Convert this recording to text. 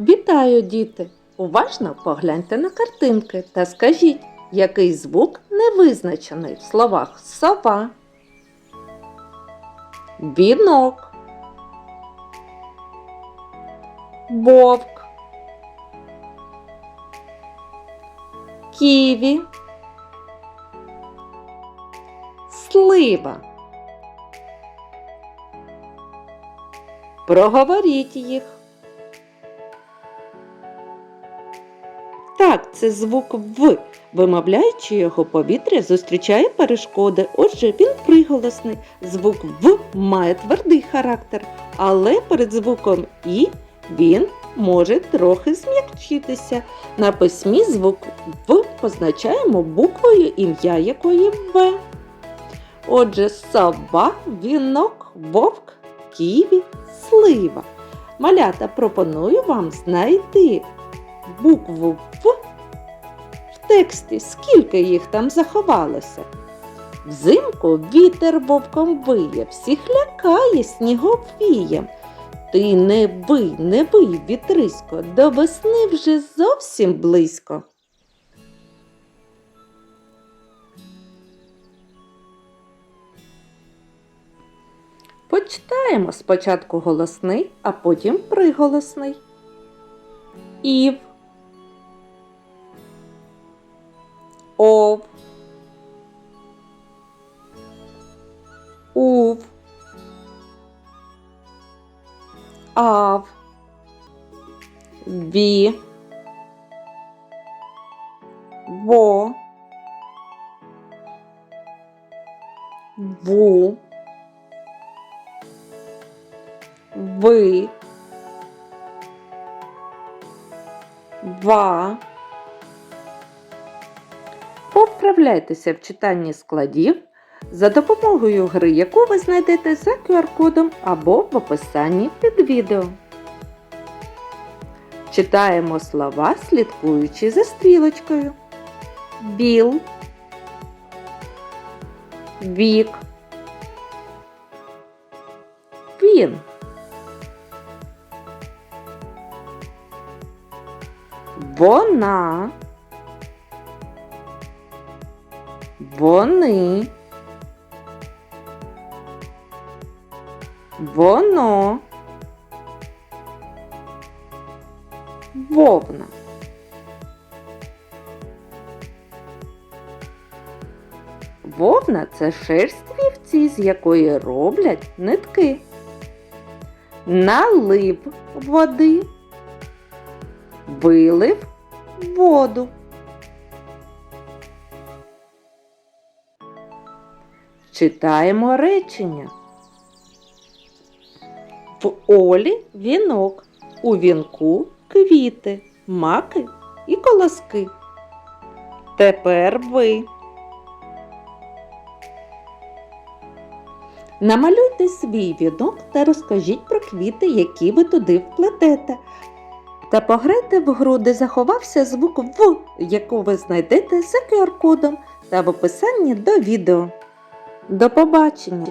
Вітаю, діти! Уважно погляньте на картинки та скажіть, який звук не визначений в словах сова, вінок, вовк, ківі, слива. Проговоріть їх. Так, це звук В. Вимовляючи його, повітря зустрічає перешкоди. Отже, він приголосний. Звук В має твердий характер, але перед звуком І він може трохи зм'якчитися. На письмі звук В позначаємо буквою ім'я якої В. Отже, сова, вінок, вовк, ківі, слива. Малята пропоную вам знайти букву В в тексті, скільки їх там заховалося. Взимку вітер вовком виє, всіх лякає сніговієм. Ти не бий, не бий, вітрисько, до весни вже зовсім близько. Почитаємо спочатку голосний, а потім приголосний. Ів. Ов. Ув. Ав. Ві. Во. Ву. Ви. Ва. Повправляйтеся в читанні складів за допомогою гри, яку ви знайдете за QR-кодом або в описанні під відео. Читаємо слова, слідкуючи за стрілочкою. Біл. Вік. Він. Вона. Вони. Воно. Вовна. Вовна це шерсть вівці, з якої роблять нитки. Налив води. Вилив воду. Читаємо речення. В Олі вінок, у вінку квіти, маки і колоски. Тепер ви. Намалюйте свій вінок та розкажіть про квіти, які ви туди вплетете. Та пограйте в гру, де заховався звук В, яку ви знайдете за QR-кодом та в описанні до відео. До побачення!